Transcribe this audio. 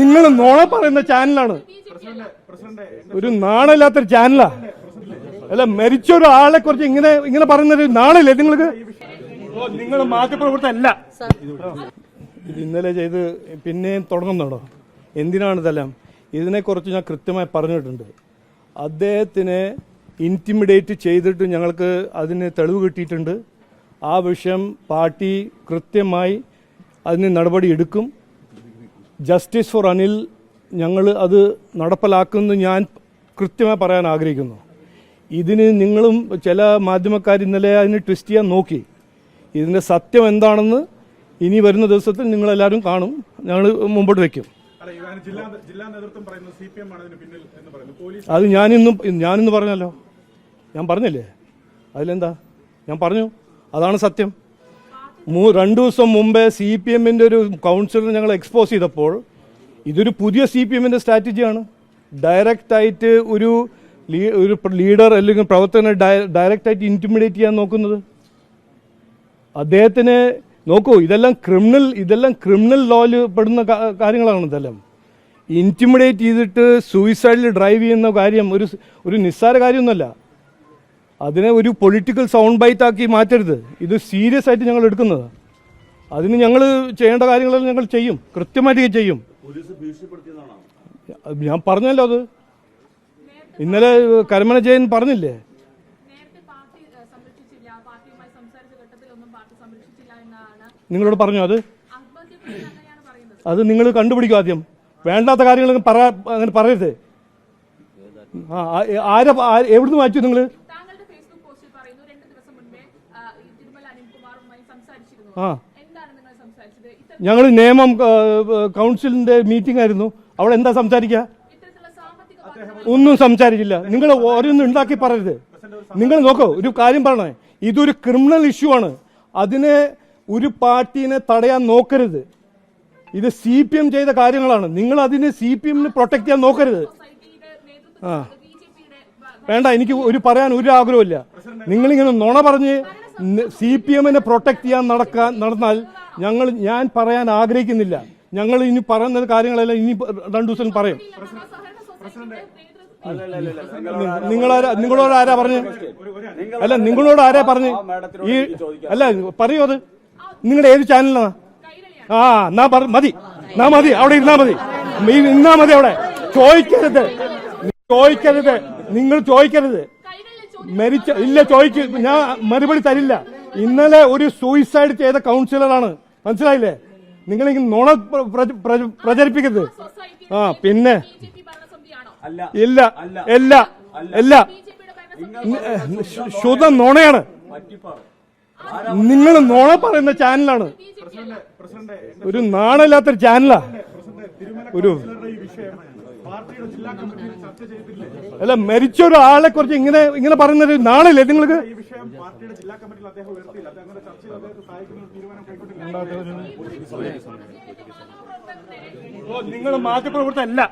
നിങ്ങൾ നോണ പറയുന്ന ചാനലാണ്. ഒരു നാണമില്ലാത്തൊരു ചാനലാ. അല്ല മരിച്ച ഒരു ആളെ കുറിച്ച് ഇങ്ങനെ ഇങ്ങനെ പറയുന്ന ഒരു നാണല്ലേ നിങ്ങൾക്ക് നിങ്ങൾ മാധ്യമപ്രവർത്തകല്ല ഇത് ഇന്നലെ ചെയ്ത് പിന്നെയും തുടങ്ങുന്നുണ്ടോ? എന്തിനാണ് ഇതെല്ലാം? ഇതിനെക്കുറിച്ച് ഞാൻ കൃത്യമായി പറഞ്ഞിട്ടുണ്ട്. അദ്ദേഹത്തിനെ ഇന്റിമിഡേറ്റ് ചെയ്തിട്ട് ഞങ്ങൾക്ക് അതിന് തെളിവ് കിട്ടിയിട്ടുണ്ട്. ആ വിഷയം പാർട്ടി കൃത്യമായി അതിന് നടപടി എടുക്കും ജസ്റ്റിസ് ഫോർ അനിൽ ഞങ്ങൾ അത് നടപ്പിലാക്കുമെന്ന് ഞാൻ കൃത്യമായി പറയാൻ ആഗ്രഹിക്കുന്നു. ഇതിന് നിങ്ങളും ചില മാധ്യമക്കാർ ഇന്നലെ അതിന് ട്വിസ്റ്റ് ചെയ്യാൻ നോക്കി. ഇതിന്റെ സത്യം എന്താണെന്ന് ഇനി വരുന്ന ദിവസത്തിൽ നിങ്ങളെല്ലാവരും കാണും. ഞങ്ങൾ മുമ്പോട്ട് വയ്ക്കും അത് ഞാനിന്നും ഞാനിന്ന് പറഞ്ഞല്ലോ. ഞാൻ പറഞ്ഞില്ലേ? അതിലെന്താ? ഞാൻ പറഞ്ഞു. അതാണ് സത്യം. രണ്ടു ദിവസം മുമ്പേ സി പി എമ്മിന്റെ ഒരു കൗൺസിലർ ഞങ്ങൾ എക്സ്പോസ് ചെയ്തപ്പോൾ ഇതൊരു പുതിയ സി പി എമ്മിന്റെ സ്ട്രാറ്റജിയാണ് ഡയറക്റ്റായിട്ട് ഒരു ഒരു ലീഡർ അല്ലെങ്കിൽ പ്രവർത്തകനെ ഡയറക്റ്റായിട്ട് ഇന്റിമിഡേറ്റ് ചെയ്യാൻ നോക്കുന്നത്. അദ്ദേഹത്തിന് നോക്കൂ ഇതെല്ലാം ക്രിമിനൽ ഇതെല്ലാം ക്രിമിനൽ ലോയിൽ പെടുന്ന കാര്യങ്ങളാണ് ഇതെല്ലാം. ഇന്റിമിഡേറ്റ് ചെയ്തിട്ട് സൂയിസൈഡിൽ ഡ്രൈവ് ചെയ്യുന്ന കാര്യം ഒരു ഒരു നിസ്സാര കാര്യമൊന്നുമല്ല. അതിനെ ഒരു പൊളിറ്റിക്കൽ സൗണ്ട് ബൈറ്റ് ആക്കി മാറ്റരുത്. ഇത് സീരിയസ് ആയിട്ട് ഞങ്ങൾ എടുക്കുന്നത്. അതിന് ഞങ്ങൾ ചെയ്യേണ്ട കാര്യങ്ങളെല്ലാം ഞങ്ങൾ ചെയ്യും. കൃത്യമായിട്ട് ചെയ്യും. ഞാൻ പറഞ്ഞല്ലോ അത്. ഇന്നലെ കരമന ജയൻ പറഞ്ഞില്ലേ? നേരത്തെ പാർട്ടി ഏഹ്, സംരക്ഷിച്ചില്ല. പാർട്ടിയുമായി സംസാരിച്ച ഘട്ടത്തിലൊന്നും പാർട്ടി സംരക്ഷിച്ചില്ല എന്നാണ് നിങ്ങളോട് പറഞ്ഞു അത്? അത് നിങ്ങൾ കണ്ടുപിടിക്കും ആദ്യം. വേണ്ടാത്ത കാര്യങ്ങൾ അങ്ങനെ പറയരുത്. ആ ആരെ എവിടുന്ന് വായിച്ചു നിങ്ങൾ പറയുന്നു. രണ്ട് ദിവസം മുൻപേ ആ, ഈ തിരുമല അനിൽകുമാറുമായി സംസാരിച്ചിരുന്നു. എന്താണ് നിങ്ങൾ സംസാരിച്ചത്? ഞങ്ങൾ നിയമം ആ, കൗൺസിലിന്റെ മീറ്റിംഗ് ആയിരുന്നു. അവിടെ എന്താ സംസാരിക്ക? ഒന്നും സംസാരിക്കില്ല നിങ്ങൾ ഓരോന്നും ഉണ്ടാക്കി പറയരുത്. നിങ്ങൾ നോക്കൂ ഒരു കാര്യം പറയണേ. ഇതൊരു ക്രിമിനൽ ഇഷ്യൂ ആണ്. അതിനെ ഒരു പാർട്ടീനെ തടയാൻ നോക്കരുത്. ഇത് സി പി എം ചെയ്ത കാര്യങ്ങളാണ്. നിങ്ങൾ അതിനെ സി പി എമ്മിന് പ്രൊട്ടക്ട് ചെയ്യാൻ നോക്കരുത്. സൊസൈറ്റിയുടെ വേണ്ട എനിക്ക് ഒരു പറയാൻ ഒരു ആഗ്രഹമില്ല നിങ്ങളിങ്ങനെ നുണ പറഞ്ഞ് സി പി എമ്മിനെ പ്രൊട്ടക്ട് ചെയ്യാൻ നടക്കാൻ നടന്നാൽ ഞങ്ങൾ ഞാൻ പറയാൻ ആഗ്രഹിക്കുന്നില്ല. ഞങ്ങൾ ഇനി പറയുന്ന കാര്യങ്ങളെല്ലാം ഇനി രണ്ടു ദിവസം പറയും. നിങ്ങളാര നിങ്ങളോട് ആരാ പറഞ്ഞു? അല്ല നിങ്ങളോട് ആരാ പറഞ്ഞു? ഈ അല്ല പറയൂ അത്. നിങ്ങളുടെ ഏത് ചാനലാണ് ആ എന്നാ മതി. എന്നാ മതി. അവിടെ ഇരുന്നാ മതി. ഇന്നാ മതി അവിടെ. ചോദിക്കരുത്. ചോദിക്കരുത്. നിങ്ങൾ ചോദിക്കരുത്. മരിച്ച ഇല്ല ചോദിക്ക ഞാൻ മറുപടി തരില്ല. ഇന്നലെ ഒരു സൂയിസൈഡ് ചെയ്ത കൗൺസിലറാണ് മനസ്സിലായില്ലേ? നിങ്ങൾ നോണ നുണ പ്ര- പ്ര- പ്ര- പ്രചരിപ്പിക്കരുത്. ആ പിന്നെ. ഇല്ല അല്ല. അല്ല. ശുദ്ധ നുണയാണ്. നിങ്ങൾ നുണ പറയുന്ന ചാനലാണ്. പ്രസിഡന്റ് ഒരു നാണമില്ലാത്തൊരു ചാനലാ. ഒരു ഈ വിഷയം പാർട്ടിയുടെ ജില്ലാ കമ്മിറ്റിയിൽ ചർച്ച ചെയ്തില്ലേ അല്ല മരിച്ച ഒരു ആളെ കുറിച്ച് ഇങ്ങനെ ഇങ്ങനെ പറയുന്നത് ഒരു നാണല്ലേ നിങ്ങൾക്ക് നിങ്ങൾ മാധ്യമപ്രവർത്തകല്ല